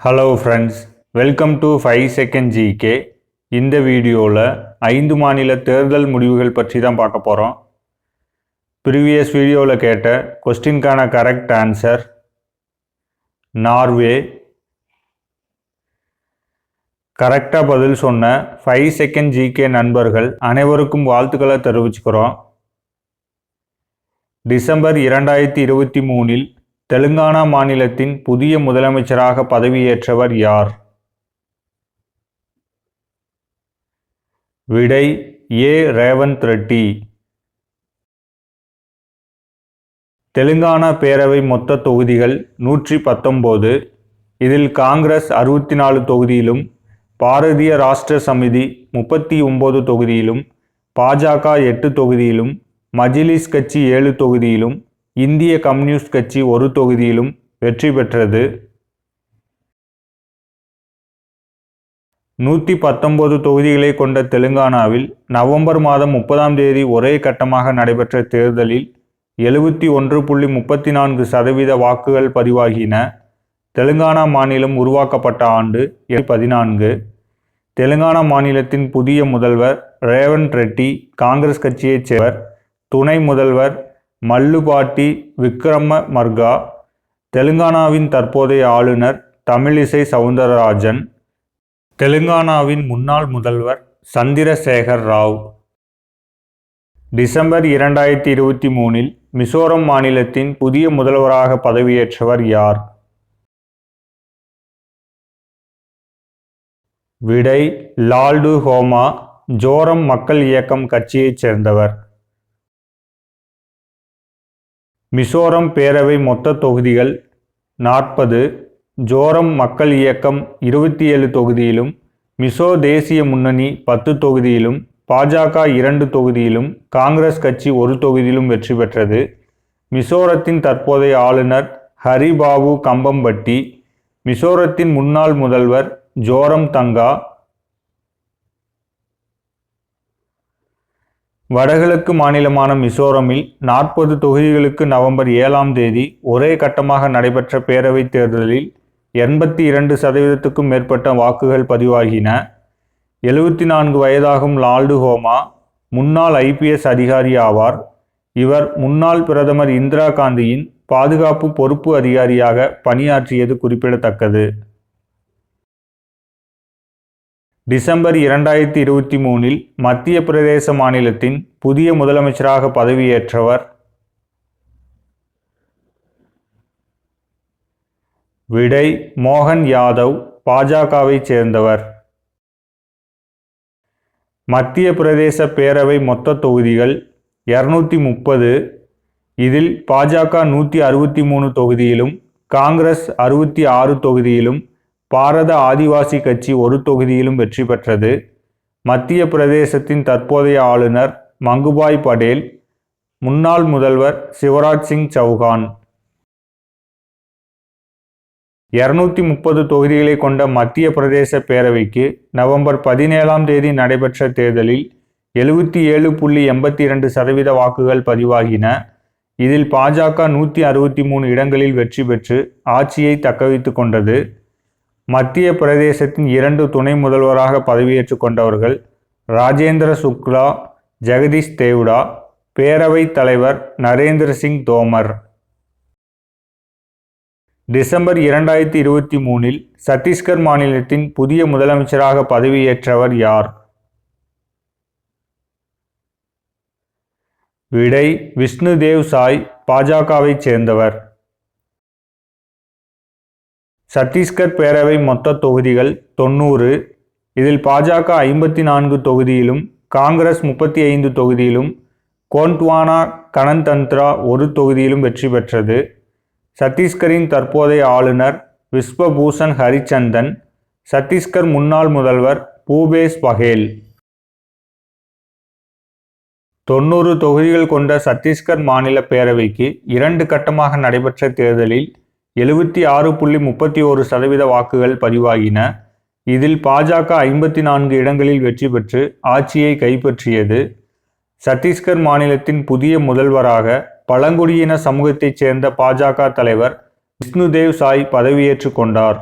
Hello friends welcome to five second GK இந்த வீடியோவில் ஐந்து மாநில தேர்தல் முடிவுகள் பற்றி தான் பார்க்க போகிறோம் ப்ரீவியஸ் வீடியோவில் கேட்ட கொஸ்டின்கான கரெக்ட் ஆன்சர் நார்வே. கரெக்டாக பதில் சொன்ன ஃபைவ் செகண்ட் ஜிகே நண்பர்கள் அனைவருக்கும் வாழ்த்துக்களை தெரிவிச்சுக்கிறோம். டிசம்பர் இரண்டாயிரத்தி இருபத்தி மூணில் தெலுங்கானா மாநிலத்தின் புதிய முதலமைச்சராக பதவியேற்றவர் யார்? விடை ஏ. ரேவந்த் ரெட்டி தெலுங்கானா பேரவை மொத்த தொகுதிகள் நூற்றி பத்தொம்போது. இதில் காங்கிரஸ் அறுபத்தி நாலு தொகுதியிலும் பாரதிய ராஷ்டிர சமிதி முப்பத்தி ஒன்பது தொகுதியிலும் பாஜக எட்டு தொகுதியிலும் மஜிலிஸ் கட்சி ஏழு தொகுதியிலும் இந்திய கம்யூனிஸ்ட் கட்சி ஒரு தொகுதியிலும் வெற்றி பெற்றது. நூற்றி பத்தொன்பது தொகுதிகளை கொண்ட தெலுங்கானாவில் நவம்பர் மாதம் முப்பதாம் தேதி ஒரே கட்டமாக நடைபெற்ற தேர்தலில் எழுபத்தி ஒன்று புள்ளி முப்பத்தி நான்கு சதவீத வாக்குகள் பதிவாகின. தெலுங்கானா மாநிலம் உருவாக்கப்பட்ட ஆண்டு பதினான்கு. தெலுங்கானா மாநிலத்தின் புதிய முதல்வர் ரேவன் ரெட்டி காங்கிரஸ் கட்சியைச் சேர்வர் துணை முதல்வர் மல்லுபாட்டி விக்ரம மர்கா தெலுங்கானாவின் தற்போதைய ஆளுநர் தமிழிசை சவுந்தரராஜன் தெலுங்கானாவின் முன்னாள் முதல்வர் சந்திரசேகர் ராவ். டிசம்பர் இரண்டாயிரத்தி இருபத்தி மூணில் மிசோரம் மாநிலத்தின் புதிய முதல்வராக பதவியேற்றவர் யார்? விடை லால்டு ஹோமா ஜோரம் மக்கள் இயக்கம் கட்சியைச் சேர்ந்தவர். மிசோரம் பேரவை மொத்த தொகுதிகள் நாற்பது ஜோரம் மக்கள் இயக்கம் இருபத்தி ஏழு தொகுதியிலும் மிசோ தேசிய முன்னணி பத்து தொகுதியிலும் பாஜக இரண்டு தொகுதியிலும் காங்கிரஸ் கட்சி ஒரு தொகுதியிலும் வெற்றி பெற்றது. மிசோரத்தின் தற்போதைய ஆளுநர் ஹரிபாபு கம்பம்பட்டி மிசோரத்தின் முன்னாள் முதல்வர் ஜோரம் தங்கா வடகிழக்கு மாநிலமான மிசோரமில் நாற்பது தொகுதிகளுக்கு நவம்பர் ஏழாம் தேதி ஒரே கட்டமாக நடைபெற்ற பேரவைத் தேர்தலில் எண்பத்தி இரண்டு சதவீதத்துக்கும் மேற்பட்ட வாக்குகள் பதிவாகின. எழுபத்தி நான்கு வயதாகும் லால்டு ஹோமா முன்னாள் ஐபிஎஸ் அதிகாரி ஆவார். இவர் முன்னாள் பிரதமர் இந்திரா காந்தியின் பாதுகாப்பு பொறுப்பு அதிகாரியாக பணியாற்றியது குறிப்பிடத்தக்கது. டிசம்பர் இரண்டாயிரத்தி இருபத்தி மூணில் மத்திய பிரதேச மாநிலத்தின் புதிய முதலமைச்சராக பதவியேற்றவர் விடை மோகன் யாதவ் பாஜகவை சேர்ந்தவர். மத்திய பிரதேச பேரவை மொத்த தொகுதிகள் இரநூத்தி முப்பது இதில் பாஜக நூற்றி அறுபத்தி மூணு தொகுதியிலும் காங்கிரஸ் அறுபத்தி ஆறு தொகுதியிலும் பாரத ஆதிவாசி கட்சி ஒரு தொகுதியிலும் வெற்றி பெற்றது. மத்திய பிரதேசத்தின் தற்போதைய ஆளுநர் மங்குபாய் படேல் முன்னாள் முதல்வர் சிவராஜ் சிங் சௌகான் இருநூத்தி முப்பது தொகுதிகளை கொண்ட மத்திய பிரதேச பேரவைக்கு நவம்பர் பதினேழாம் தேதி நடைபெற்ற தேர்தலில் எழுபத்தி ஏழு புள்ளி எண்பத்தி இரண்டு சதவீத வாக்குகள் பதிவாகின. இதில் பாஜக நூற்றி அறுபத்தி மூணு இடங்களில் வெற்றி பெற்று ஆட்சியை தக்கவைத்து கொண்டது. மத்திய பிரதேசத்தின் இரண்டு துணை முதல்வராக பதவியேற்றுக் கொண்டவர்கள் ராஜேந்திர சுக்லா ஜெகதீஷ் தேவ்டா பேரவைத் தலைவர் நரேந்திர சிங் தோமர். டிசம்பர் இரண்டாயிரத்தி இருபத்தி மூணில் சத்தீஸ்கர் மாநிலத்தின் புதிய முதலமைச்சராக பதவியேற்றவர் யார்? விடை விஷ்ணு தேவ் சாய் பாஜகவைச் சேர்ந்தவர். சத்தீஸ்கர் பேரவை மொத்த தொகுதிகள் தொண்ணூறு இதில் பாஜக ஐம்பத்தி நான்கு தொகுதியிலும் காங்கிரஸ் முப்பத்தி ஐந்து தொகுதியிலும் கோண்ட்வானா கனந்தந்த்ரா ஒரு தொகுதியிலும் வெற்றி பெற்றது. சத்தீஸ்கரின் தற்போதைய ஆளுநர் விஸ்வபூஷன் ஹரிச்சந்தன் சத்தீஸ்கர் முன்னாள் முதல்வர் பூபேஷ் பகேல். தொண்ணூறு தொகுதிகள் கொண்ட சத்தீஸ்கர் மாநில பேரவைக்கு இரண்டு கட்டமாக நடைபெற்ற தேர்தலில் எழுபத்தி ஆறு புள்ளி முப்பத்தி ஓரு சதவீத வாக்குகள் பதிவாகின. இதில் பாஜக ஐம்பத்தி நான்கு இடங்களில் வெற்றி பெற்று ஆட்சியை கைப்பற்றியது. சத்தீஸ்கர் மாநிலத்தின் புதிய முதல்வராக பழங்குடியின சமூகத்தைச் சேர்ந்த பாஜக தலைவர் விஷ்ணுதேவ் சாய் பதவியேற்றுக் கொண்டார்.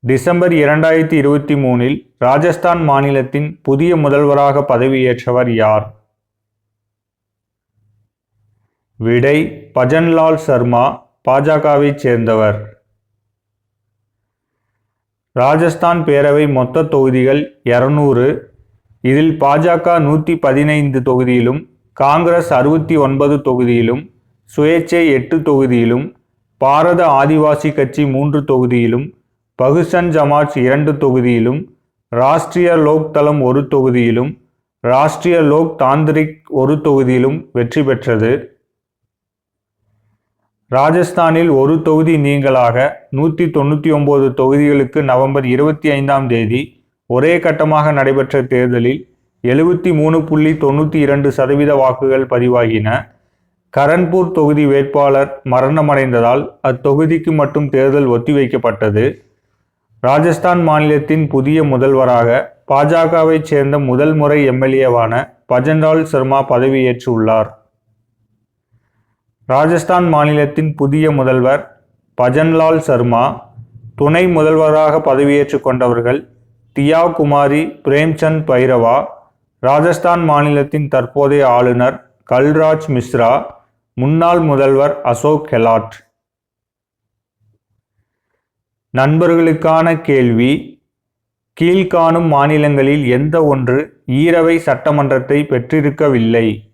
டிசம்பர் இரண்டாயிரத்தி இருபத்தி மூணில் ராஜஸ்தான் மாநிலத்தின் புதிய முதல்வராக பதவியேற்றவர் யார்? விடை பஜன்லால் சர்மா பாஜகவைச் சேர்ந்தவர். ராஜஸ்தான் பேரவை மொத்த தொகுதிகள் இருநூறு. இதில் பாஜக நூற்றி பதினைந்து தொகுதியிலும் காங்கிரஸ் அறுபத்தி ஒன்பது தொகுதியிலும் சுயேட்சை எட்டு தொகுதியிலும் பாரத ஆதிவாசி கட்சி மூன்று தொகுதியிலும் பகுசன் ஜமாஜ் இரண்டு தொகுதியிலும் ராஷ்டிரிய லோக் தளம் ஒரு தொகுதியிலும் ராஷ்டிரிய லோக் தாந்திரிக் ஒரு தொகுதியிலும் வெற்றி பெற்றது. ராஜஸ்தானில் ஒரு தொகுதி நீங்களாக நூற்றி தொண்ணூற்றி ஒம்பது தொகுதிகளுக்கு நவம்பர் இருபத்தி ஐந்தாம் தேதி ஒரே கட்டமாக நடைபெற்ற தேர்தலில் எழுபத்தி மூணு புள்ளி தொண்ணூற்றி இரண்டு சதவீத வாக்குகள் பதிவாகின. கரன்பூர் தொகுதி வேட்பாளர் மரணமடைந்ததால் அத்தொகுதிக்கு மட்டும் தேர்தல் ஒத்திவைக்கப்பட்டது. ராஜஸ்தான் மாநிலத்தின் புதிய முதல்வராக பாஜகவைச் சேர்ந்த முதல் முறை எம்எல்ஏவான பஜன்ரால் சர்மா பதவியேற்றுள்ளார். ராஜஸ்தான் மாநிலத்தின் புதிய முதல்வர் பஜன்லால் சர்மா துணை முதல்வராக பதவியேற்றுக் கொண்டவர்கள் தியா குமாரி பிரேம்சந்த் பைரவா ராஜஸ்தான் மாநிலத்தின் தற்போதைய ஆளுநர் கல்ராஜ் மிஸ்ரா முன்னாள் முதல்வர் அசோக் கெலாட். நண்பர்களுக்கான கேள்வி கீழ்காணும் மாநிலங்களில் எந்த ஒன்று ஈரவை சட்டமன்றத்தை பெற்றிருக்கவில்லை?